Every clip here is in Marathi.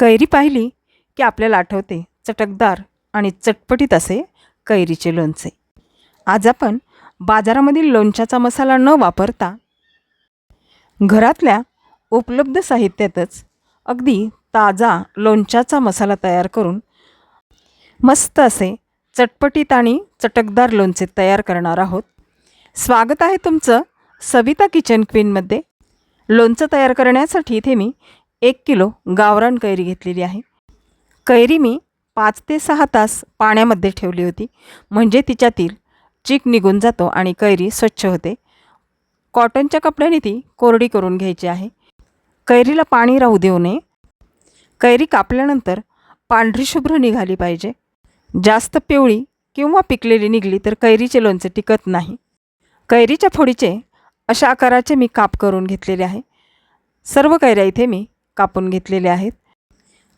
कैरी पाहिली की आपल्याला आठवते चटकदार आणि चटपटीत असे कैरीचे लोणचे. आज आपण बाजारामधील लोणच्याचा मसाला न वापरता घरातल्या उपलब्ध साहित्यातच अगदी ताजा लोणच्याचा मसाला तयार करून मस्त असे चटपटीत आणि चटकदार लोणचे तयार करणार आहोत. स्वागत आहे तुमचं सविता किचन क्वीनमध्ये. लोणचं तयार करण्यासाठी इथे मी एक किलो गावरान कैरी घेतलेली आहे. कैरी मी पाच ते सहा तास पाण्यामध्ये ठेवली होती. म्हणजे तिच्यातील चीक निघून जातो आणि कैरी स्वच्छ होते. कॉटनच्या कपड्याने ती कोरडी करून घ्यायची आहे. कैरीला पाणी राहू देऊ नये. कैरी कापल्यानंतर पांढरी शुभ्र निघाली पाहिजे. जास्त पिवळी किंवा पिकलेली निघली तर कैरीचे लोणचे टिकत नाही. कैरीच्या फोडीचे अशा आकाराचे मी काप करून घेतलेले आहे. सर्व कैऱ्या इथे मी कापून घेतलेले आहेत.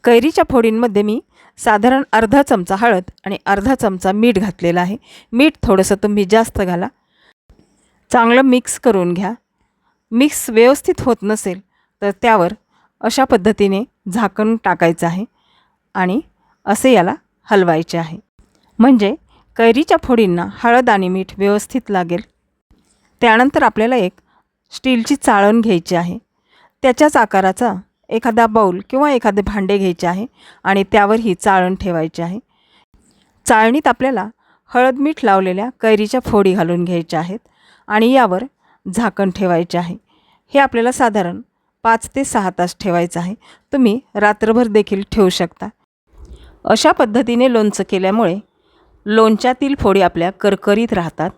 कैरीच्या फोडींमध्ये मी साधारण अर्धा चमचा हळद आणि अर्धा चमचा मीठ घातलेलं आहे. मीठ थोडंसं तुम्ही जास्त घाला. चांगलं मिक्स करून घ्या. मिक्स व्यवस्थित होत नसेल तर त्यावर अशा पद्धतीने झाकण टाकायचं आहे आणि असे याला हलवायचे आहे. म्हणजे कैरीच्या फोडींना हळद आणि मीठ व्यवस्थित लागेल. त्यानंतर आपल्याला एक स्टीलची चाळण घ्यायची आहे. त्याच्याच आकाराचा एखादा बाऊल किंवा एखादे भांडे घ्यायचे आहे आणि त्यावर ही चाळण ठेवायची आहे. चाळणीत आपल्याला हळद मीठ लावलेल्या कैरीच्या फोडी घालून घ्यायच्या आहेत आणि यावर झाकण ठेवायचे आहे. हे आपल्याला साधारण पाच ते सहा तास ठेवायचं आहे. तुम्ही रात्रभर देखील ठेवू शकता. अशा पद्धतीने लोणचं केल्यामुळे लोणच्यातील फोडी आपल्या करकरीत राहतात.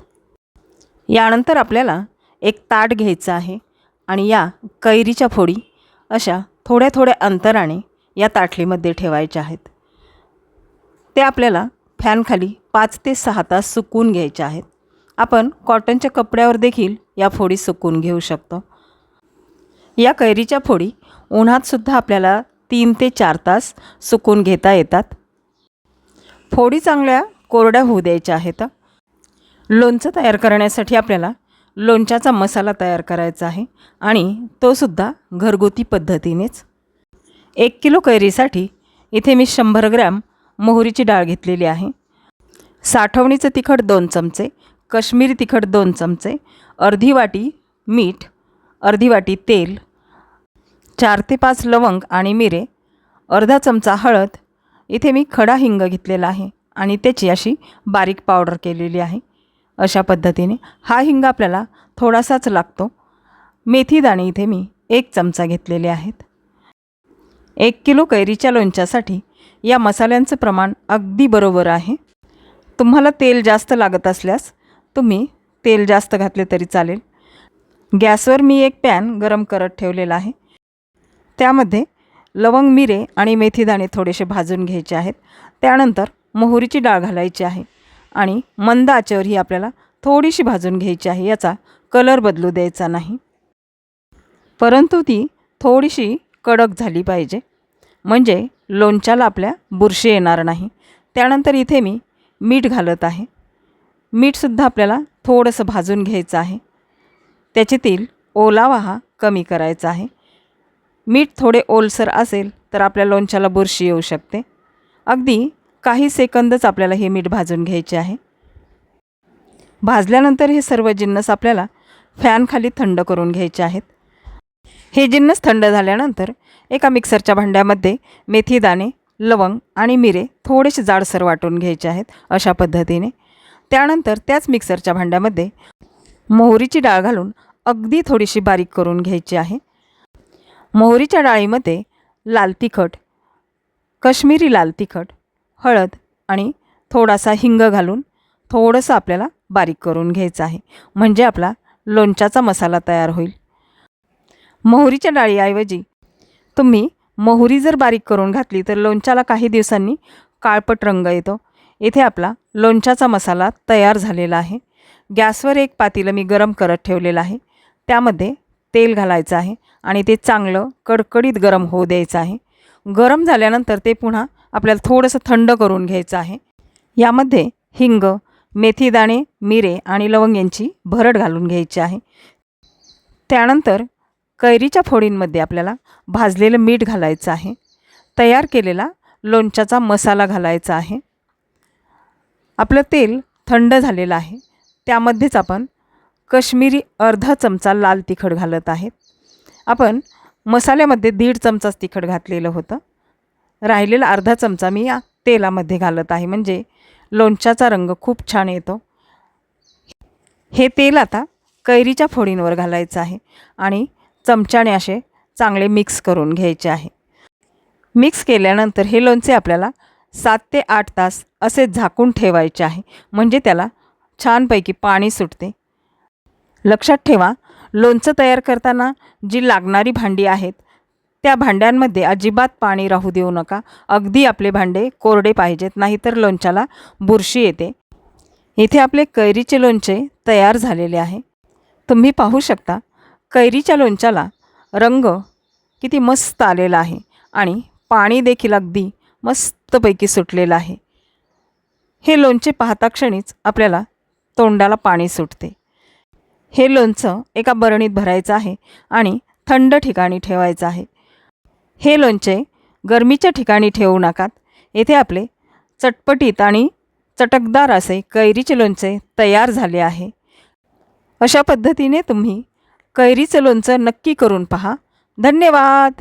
यानंतर आपल्याला एक ताट घ्यायचं आहे आणि या कैरीच्या फोडी अशा थोड्या थोड्या अंतराने या ताटलीमध्ये ठेवायच्या आहेत. ते आपल्याला फॅनखाली पाच ते सहा तास सुकून घ्यायचे आहेत. आपण कॉटनच्या कपड्यावर देखील या फोडी सुकून घेऊ शकतो. या कैरीच्या फोडी उन्हातसुद्धा आपल्याला तीन ते चार तास सुकून घेता येतात. फोडी चांगल्या कोरड्या होऊ द्यायच्या आहेत. लोणचं तयार करण्यासाठी आपल्याला लोणच्याचा मसाला तयार करायचा आहे आणि तोसुद्धा घरगुती पद्धतीनेच. एक किलो कैरीसाठी इथे मी शंभर ग्रॅम मोहरीची डाळ घेतलेली आहे. साठवणीचं तिखट दोन चमचे कश्मीरी तिखट दोन चमचे अर्धी वाटी मीठ अर्धी वाटी तेल चार ते पाच लवंग आणि मिरे अर्धा चमचा हळद. इथे मी खडा हिंग घेतलेला आहे आणि त्याची अशी बारीक पावडर केलेली आहे. अशा पद्धतीने. हा हिंग आपल्याला थोडासाच लागतो. मेथीदाणे इथे मी एक चमचा घेतलेले आहेत. एक किलो कैरीच्या लोणच्यासाठी या मसाल्यांचं प्रमाण अगदी बरोबर आहे. तुम्हाला तेल जास्त लागत असल्यास तुम्ही तेल जास्त घातले तरी चालेल. गॅसवर मी एक पॅन गरम करत ठेवलेला आहे. त्यामध्ये लवंग मिरे आणि मेथीदाणे थोडेसे भाजून घ्यायचे आहेत. त्यानंतर मोहरीची डाळ घालायची आहे. आणि मंद आचेवर ही आपल्याला थोडीशी भाजून घ्यायची आहे याचा कलर बदलू द्यायचा नाही. परंतु ती थोडीशी कडक झाली पाहिजे. म्हणजे लोणच्याला आपल्या बुरशी येणार नाही. त्यानंतर इथे मी मीठ घालत आहे. मीठसुद्धा आपल्याला थोडंसं भाजून घ्यायचं आहे. त्याच्यातील ओलावा हा कमी करायचा आहे. मीठ थोडे ओलसर असेल तर आपल्या लोणच्याला बुरशी येऊ शकते. अगदी काही सेकंदच आपल्याला हे मीठ भाजून घ्यायचे आहे. भाजल्यानंतर हे सर्व जिन्नस आपल्याला फॅनखाली थंड करून घ्यायचे आहेत. हे जिन्नस थंड झाल्यानंतर एका मिक्सरच्या भांड्यामध्ये मेथी दाणे लवंग आणि मिरे थोडेसे जाडसर वाटून घ्यायचे आहेत अशा पद्धतीने. त्यानंतर त्याच मिक्सरच्या भांड्यामध्ये मोहरीची डाळ घालून अगदी थोडीशी बारीक करून घ्यायची आहे. मोहरीच्या डाळीमध्ये लाल तिखट कश्मीरी लाल तिखट हळद आणि थोडासा हिंग घालून थोडंसं आपल्याला बारीक करून घ्यायचं आहे. म्हणजे आपला लोणच्याचा मसाला तयार होईल. मोहरीच्या डाळीऐवजी तुम्ही मोहरी जर बारीक करून घातली तर लोणच्याला काही दिवसांनी काळपट रंग येतो. इथे आपला लोणच्याचा मसाला तयार झालेला आहे. गॅसवर एक पातेलं मी गरम करत ठेवलेलं आहे. त्यामध्ये तेल घालायचं आहे आणि ते चांगलं कडकडीत गरम होऊ द्यायचं आहे. गरम झाल्यानंतर ते पुन्हा आपल्याला थोडंसं थंड करून घ्यायचं आहे. यामध्ये हिंग मेथीदाणे मिरे आणि लवंग यांची भरड घालून घ्यायची आहे. त्यानंतर कैरीच्या फोडींमध्ये आपल्याला भाजलेलं मीठ घालायचं आहे. तयार केलेला लोणच्याचा मसाला घालायचा आहे. आपलं तेल थंड झालेलं आहे. त्यामध्येच आपण कश्मीरी अर्धा चमचा लाल तिखट घालत आहेत आपण मसाल्यामध्ये दीड चमचाच तिखट घातलेलं होतं. राहिलेला अर्धा चमचा मी या तेलामध्ये घालत आहे. म्हणजे लोणच्याचा रंग खूप छान येतो. हे तेल आता कैरीच्या फोडींवर घालायचं आहे आणि चमच्याने असे चांगले मिक्स करून घ्यायचे आहे. मिक्स केल्यानंतर हे लोणचे आपल्याला सात ते आठ तास असे झाकून ठेवायचे आहे. म्हणजे त्याला छानपैकी पाणी सुटते. लक्षात ठेवा लोणचं तयार करताना जी लागणारी भांडी आहेत त्या भांड्यांमध्ये अजिबात पाणी राहू देऊ नका. अगदी आपले भांडे कोरडे पाहिजेत नाहीतर लोणच्याला बुरशी येते. इथे आपले कैरीचे लोणचे तयार झालेले आहे. तुम्ही पाहू शकता कैरीच्या लोणच्याला रंग किती मस्त आलेला आहे आणि पाणी देखील अगदी मस्तपैकी सुटलेलं आहे. हे लोणचे पाहता क्षणीच आपल्याला तोंडाला पाणी सुटते. हे लोणचं एका बरणीत भरायचं आहे आणि थंड ठिकाणी ठेवायचं आहे. हे लोणचे गरमीच्या ठिकाणी ठेवू नकात. येथे आपले चटपटीत आणि चटकदार असे कैरीचे लोणचे तयार झाले आहे. अशा पद्धतीने तुम्ही कैरीचं लोणचं नक्की करून पहा. धन्यवाद!